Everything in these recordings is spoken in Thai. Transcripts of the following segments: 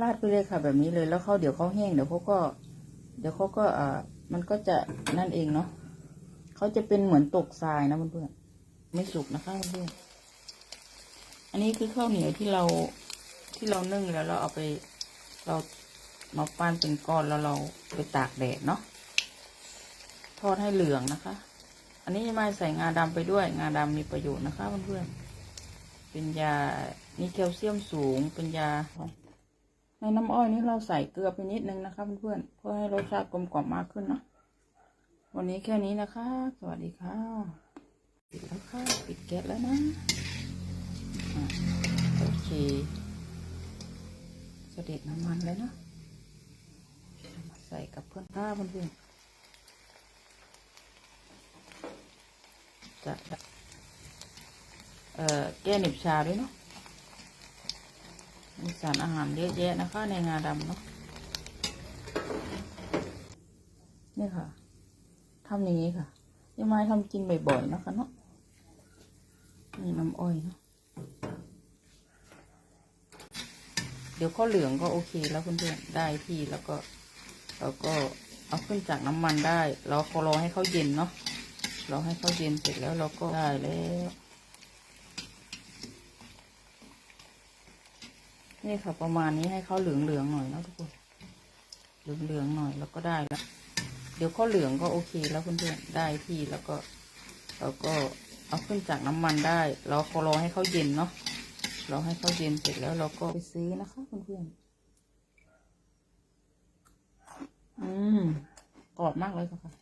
ราดไปเลยค่ะ แบบนี้เลยแล้วเขาเดี๋ยวเขาแห้งเดี๋ยวเขาก็ เดี๋ยวเขาก็อ่ามันก็จะนั่นเองเนาะเขาจะเป็นเหมือนตกทรายนะเพื่อนๆไม่สุกนะคะเพื่อนอันนี้คือข้าวเหนียวที่เราที่เรานึ่งแล้วเราเอาไป เรามาปั้นเป็นก้อนแล้วเราไปตากแดดเนาะทอดให้เหลืองนะคะ อันนี้จะมาใส่งาดำไปด้วย งาดำมีประโยชน์นะคะเพื่อนๆเป็นยามีแคลเซียมสูงเป็นยา ในน้ำอ้อยนี้เราใส่เกลือไปนิดนึงนะคะเพื่อนๆเพื่อให้รสชาติกลมกล่อมมากขึ้นเนาะวันนี้แค่นี้นะคะ สวัสดีค่ะปิดแล้วค่ะปิดแก๊สแล้วนะอะโอเคเสด็จน้ำมันเลยเนาะมาใส่กับเพื่อนข้าเพื่อนๆจะเอ่อแก้หนิบชาด้วยเนาะ มีสารอาหารเยอะแยะนะคะ ในงาดำเนาะนี่ค่ะทำอย่างนี้ค่ะยังไม่ทำกินบ่อยๆนะคะเนาะนี่น้ำอ้อยเนาะเดี๋ยวข้าวเหลืองก็โอเคแล้วเพื่อนๆได้ที่แล้วก็เราก็เอาขึ้นจากน้ำมันได้ เราก็รอให้เขาเย็นเนาะรอให้เขาเย็นเสร็จแล้วเราก็ได้แล้ว นี่ค่ะประมาณนี้ให้เขาเหลืองเหลืองๆหน่อยนะทุกคนเหลืองเหลืองๆหน่อยแล้วก็ได้แล้ว เดี๋ยวเขาเหลืองก็โอเคแล้วเพื่อนๆได้ที่แล้วก็เราก็เอาขึ้นจากน้ำมันได้ เราก็รอให้เขาเย็นเนาะรอให้เขาเย็นเสร็จแล้วเราก็ไปซื้อนะคะเพื่อนๆอืมกรอบมากเลยค่ะ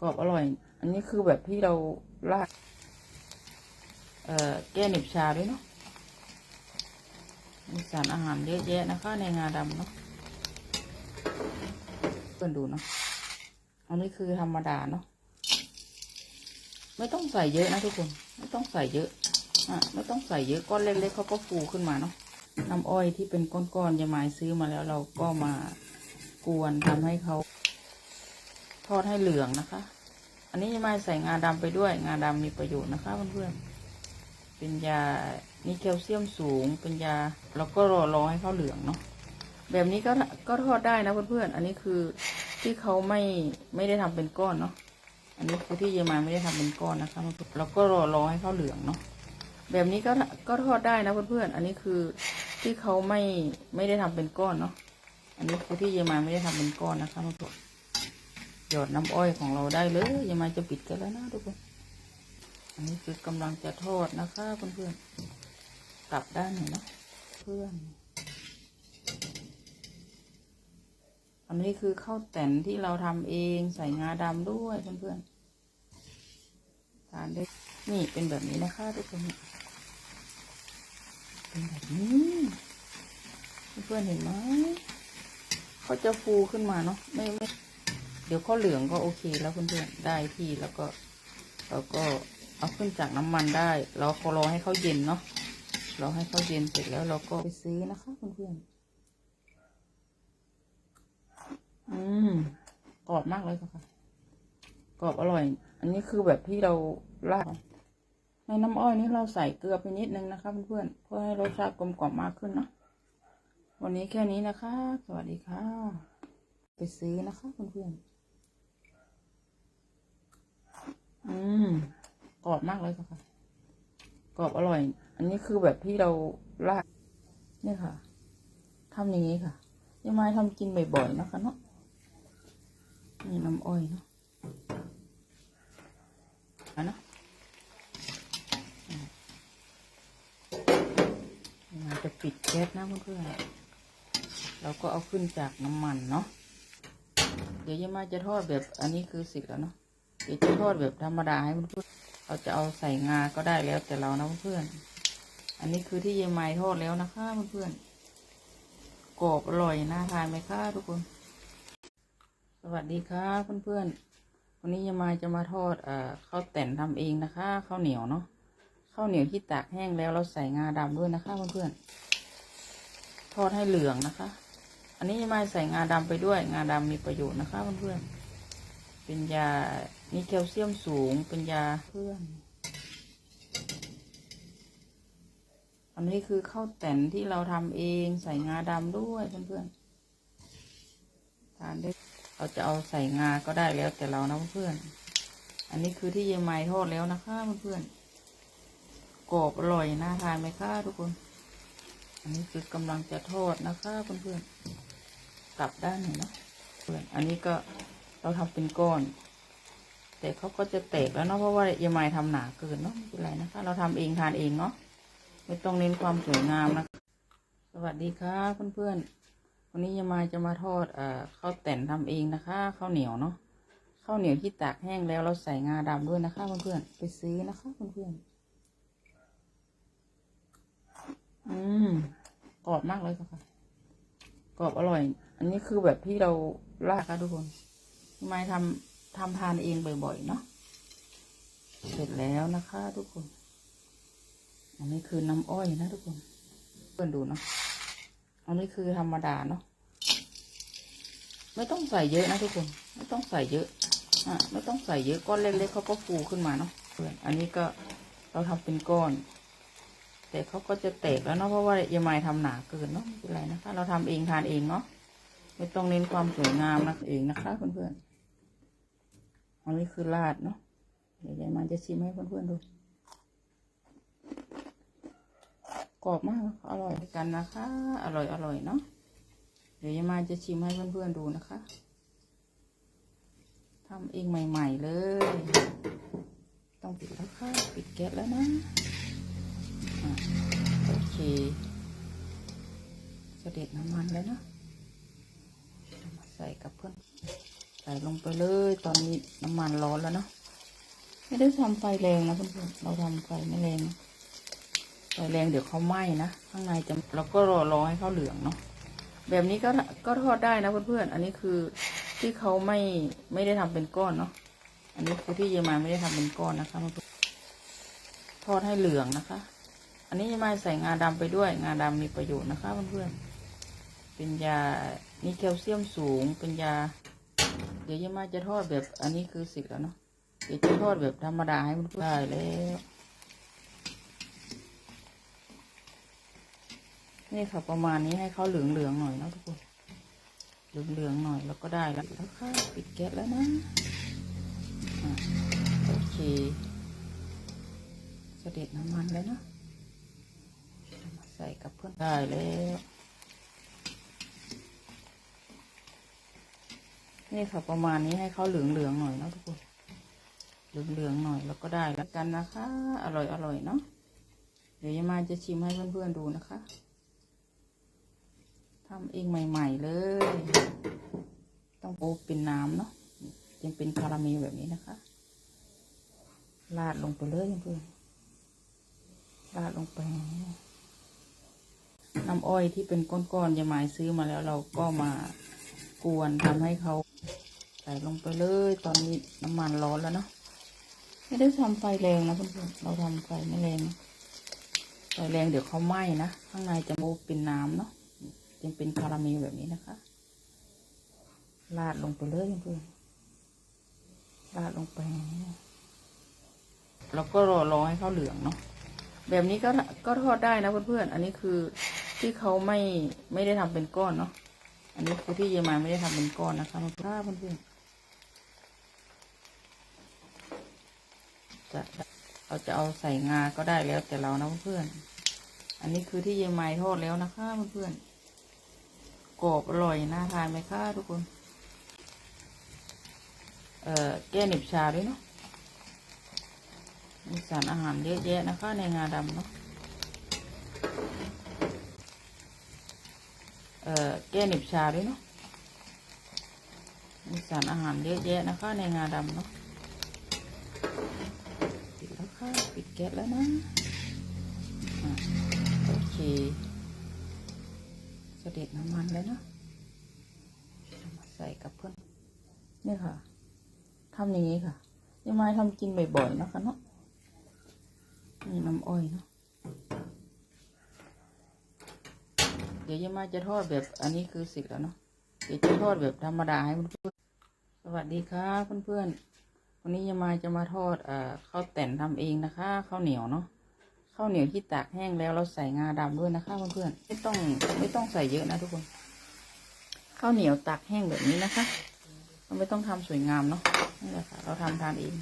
กรอบอร่อย อันนี้คือแบบที่เราราดเอ่อแก้หนิบชาด้วยเนาะ มีสารอาหารเยอะแยะนะคะ ในงาดำเนาะเพื่อนดูเนาะ อันนี้คือธรรมดาเนาะ ไม่ต้องใส่เยอะนะทุกคน ไม่ต้องใส่เยอะ อะ ไม่ต้องใส่เยอะ ก้อนเล็กๆเขาก็ฟูขึ้นมาเนาะ น้ำอ้อยที่เป็นก้อนๆยายหมายซื้อมาแล้วเราก็มากวนทำให้เขาทอดให้เหลืองนะคะ อันนี้ยายหมายใส่งาดำไปด้วย งาดำมีประโยชน์นะคะเพื่อนๆ เป็นยามีแคลเซียมสูง เป็นยาแล้วก็รอรอให้เขาเหลืองเนาะแบบนี้ก็ก็ทอดได้นะเพื่อนๆอันนี้คือที่เขาไม่ไม่ได้ทำเป็นก้อนเนาะอันนี้คือที่เยอรมันไม่ได้ทำเป็นก้อนนะคะเพื่อนๆแล้วก็รอรอให้เขาเหลืองเนาะแบบนี้ก็ก็ทอดได้นะเพื่อนๆอันนี้คือที่เขาไม่ไม่ได้ทำเป็นก้อนเนาะอันนี้คือที่เยอรมันไม่ได้ทำเป็นก้อนนะคะเพื่อนๆหยอดน้ำอ้อยของเราได้เลยเยอรมันจะปิดกันแล้วนะทุกคน นนี้คือกำลังจะทอดนะคะเพื่อนๆกลับด้านหนึ่งนะเพื่อน อันนี้คือข้าวแต่นที่เราทำเองใส่งาดำด้วยเพื่อนๆทานได้นี่เป็นแบบนี้นะคะทุกคนเป็นแบบนี้เพื่อนๆเห็นไหมเขาจะฟูขึ้นมาเนาะไม่ไม่ เดี๋ยวเขาเหลืองก็โอเคแล้วเพื่อนๆได้ที่แล้วก็เราก็ เอาขึ้นจากน้ำมันได้ เราก็รอให้เขาเย็นเนาะเรอให้เขาเย็นเสร็จแล้วเราก็ไปซื้อนะคะเพื่อนๆอืมกรอบมากเลยค่ะกรอบอร่อย อันนี้คือแบบที่เราราดในน้ำอ้อยนี้เราใส่เกลือไปนิดนึงนะคะเพื่อนๆเพื่อให้รสชาติกลมกล่อมมากขึ้นเนาะวันนี้แค่นี้นะคะ สวัสดีค่ะ ไปซื้อนะคะเพื่อนๆอืม กรอบมากเลยค่ะ กรอบอร่อย อันนี้คือแบบที่เราราดนี่ค่ะทำอย่างนี้ค่ะยายไม้ทำกินบ่อยๆนะคะเนาะนี่น้ำอ้อยเนาะอันนะยายไม้จะปิดแก๊สนะเพื่อนๆเราก็เอาขึ้นจากน้ำมันเนาะ เดี๋ยวยายไม้จะทอดแบบอันนี้คือสร็จแล้วเนาะ เดี๋ยวจะทอดแบบธรรมดาให้เพื่อน เราจะเอาใส่งาก็ได้แล้วแต่เรานะเพื่อนอันนี้คือที่ยายไม้ทอดแล้วนะคะเพื่อนกรอบอร่อยน่าทานไหมคะทุกคน สวัสดีค่ะเพื่อนๆวันนี้ยายไม้จะมาทอดเอ่อข้าวแต่นทำเองนะคะข้าวเหนียวเนาะข้าวเหนียวที่ตากแห้งแล้วเราใส่งาดำด้วยนะคะเพื่อนๆทอดให้เหลืองนะคะ อันนี้ยายไม้ใส่งาดำไปด้วยงาดำมีประโยชน์นะคะเพื่อนๆเป็นยา มีแคลเซียมสูงเป็นยาเพื่อน อันนี้คือข้าวแต่นที่เราทำเองใส่งาดำด้วยเพื่อนๆทานได้เราจะเอาใส่งาก็ได้แล้วแต่เรานะเพื่อนๆอันนี้คือที่เยายไม้ทอดแล้วนะคะเพื่อนๆกรอบอร่อยน่าทานไหมคะทุกคนอันนี้คือกำลังจะทอดนะคะเพื่อนๆกลับด้านหนึ่งนะเพื่อนอันนี้ก็เราทำเป็นก้อน แต่เขาก็จะแตกแล้วเนาะเพราะว่าเยายไม้ทำหนาเกินเนาะไม่เป็นไรนะคะ เราทำเองทานเองเนาะไม่ต้องเน้นความสวยงามนะสวัสดีค่ะเพื่อนๆวันนี้ยายมายจะมาทอดเอ่อข้าวแต่นทำเองนะคะข้าวเหนียวเนาะข้าวเหนียวที่ตากแห้งแล้วเราใส่งาดำด้วยนะคะเพื่อนๆไปซื้อนะคะเพื่อนๆอืมกรอบมากเลยค่ะกรอบอร่อย อันนี้คือแบบที่เราลากค่ะทุกคนยายมายทำ ทำทานเองบ่อยๆเนาะเสร็จแล้วนะคะ ทุกคน อันนี้คือน้ำอ้อยนะทุกคนเพื่อนดูเนาะอันนี้คือธรรมดาเนาะไม่ต้องใส่เยอะนะทุกคน ไม่ต้องใส่เยอะอะไม่ต้องใส่เยอะก้อนเล็กๆเขาก็ฟูขึ้นมาเนาะเพื่อนอันนี้ก็เราทำเป็นก้อน แต่เขาก็จะแตกแล้วเนาะเพราะว่าเยายไม้ทำหนาเกินเนาะไม่เป็นไรนะคะเราทำเองทานเองเนาะไม่ต้องเน้นความสวยงามนะเองนะคะเพื่อนๆ อันนี้คือราดเนาะเดี๋ยวยายไม้จะชิมให้เพื่อนๆดู กรอบมาก อร่อยกันนะคะ อร่อยอร่อยเนาะ เดี๋ยวยายมาจะชิมให้เพื่อนๆดูนะคะทำเองใหม่ ๆ เลย ต้องปิดแล้วค่ะ ปิดแก๊สแล้วนะอะโอเคเสด็จน้ำมันแล้วนะมาใส่กับเพื่อน ใส่ลงไปเลย ตอนนี้น้ำมันร้อนแล้วเนาะไม่ได้ทำไฟแรงนะเพื่อนๆเราทำไฟไม่แรงไฟแรงเดี๋ยวเขาไหม้นะข้างในจะเราก็รอรอให้เขาเหลืองเนาะแบบนี้ก็ก็ทอดได้นะเพื่อนๆอันนี้คือที่เขาไม่ไม่ได้ทำเป็นก้อนเนาะอันนี้คือที่เยายมาไม่ได้ทำเป็นก้อนนะคะเพื่อนทอดให้เหลืองนะคะ อันนี้เยายมาใส่งาดำไปด้วย งาดำมีประโยชน์นะคะเพื่อนๆเป็นยามีแคลเซียมสูงเป็นยา เดี๋ยวเยายมาจะทอดแบบอันนี้คือสิกแล้วเนาะเดี๋ยวจะทอดแบบธรรมดาให้เพื่อนๆได้แล้วนี่ค่ะประมาณนี้ให้เขาเหลืองเหลืองๆหน่อยนะทุกคนเหลืองเหลืองๆหน่อยแล้วก็ได้แล้วแล้วค่ะปิดแก๊สแล้วนะอะโอเคเสด็จน้ำมันแล้วนะเอามาใส่กับเพื่อนได้แล้ว นี่ค่ะประมาณนี้ให้เขาเหลืองเหลืองๆหน่อยนะทุกคนเหลืองเหลืองๆหน่อยแล้วก็ได้แล้วกันนะคะ อร่อยอร่อยเนาะเดี๋ยวยามาจะชิมให้เพื่อนๆดูนะคะทำเองใหม่ ๆ เลย ต้องโอเป็นน้ำเนาะยังเป็นคาราเมลแบบนี้นะคะราดลงไปเลยเพื่อนๆราดลงไปน้ำอ้อยที่เป็นก้อนๆยายหมายซื้อมาแล้วเราก็มากวนทำให้เขา ใส่ลงไปเลย ตอนนี้น้ำมันร้อนแล้วเนาะไม่ได้ทำไฟแรงนะเพื่อนๆเราทำไฟไม่แรงไฟแรงเดี๋ยวเขาไหม้นะข้างในจะโอเป็นน้ำเนาะยังเป็นคาราเมลแบบนี้นะคะราดลงไปเลยเพื่อนๆราดลงไปแล้วก็รอรอให้เขาเหลืองเนาะแบบนี้ก็ก็ทอดได้นะเพื่อนๆอันนี้คือที่เขาไม่ไม่ได้ทำเป็นก้อนเนาะอันนี้คือที่เยายมาไม่ได้ทำเป็นก้อนนะคะเพื่อนๆ จะเราจะเอาใส่งาก็ได้แล้วแต่เรานะเพื่อนอันนี้คือที่เยายมาทอดแล้วนะคะเพื่อนกรอบอร่อยน่าทานไหมคะทุกคน เอ่อแก้หนิบชาด้วยเนาะมีสารอาหารเยอะแยะนะคะในงาดำเนาะเอ่อแก้หนิบชาด้วยเนาะมีสารอาหารเยอะแยะนะคะในงาดำเนาะ ปิดแล้วปิดแก๊สแล้วนะโอเคเสด็จน้ำมันแล้วนะเอามาใส่กับเพื่อนนี่ค่ะทำอย่างนี้ค่ะยายไม้ทำกินบ่อยๆนะคะเนาะนี่น้ำอ้อยเนาะเดี๋ยวยายไม้จะทอดแบบอันนี้คือสิกแล้วเนาะเดี๋ยวจะทอดแบบธรรมดาให้เพื่อนสวัสดีค่ะเพื่อนๆ วันนี้ยามาจะมาทอดเอ่อข้าวแต่นทำเองนะคะข้าวเหนียวเนาะข้าวเหนียวที่ตากแห้งแล้วเราใส่งาดำด้วยนะคะเพื่อนๆไม่ต้องไม่ต้องใส่เยอะนะทุกคน ข้าวเหนียวตากแห้งแบบนี้นะคะเราไม่ต้องทำสวยงามเนาะนี่แหละค่ะเราทำทานเอง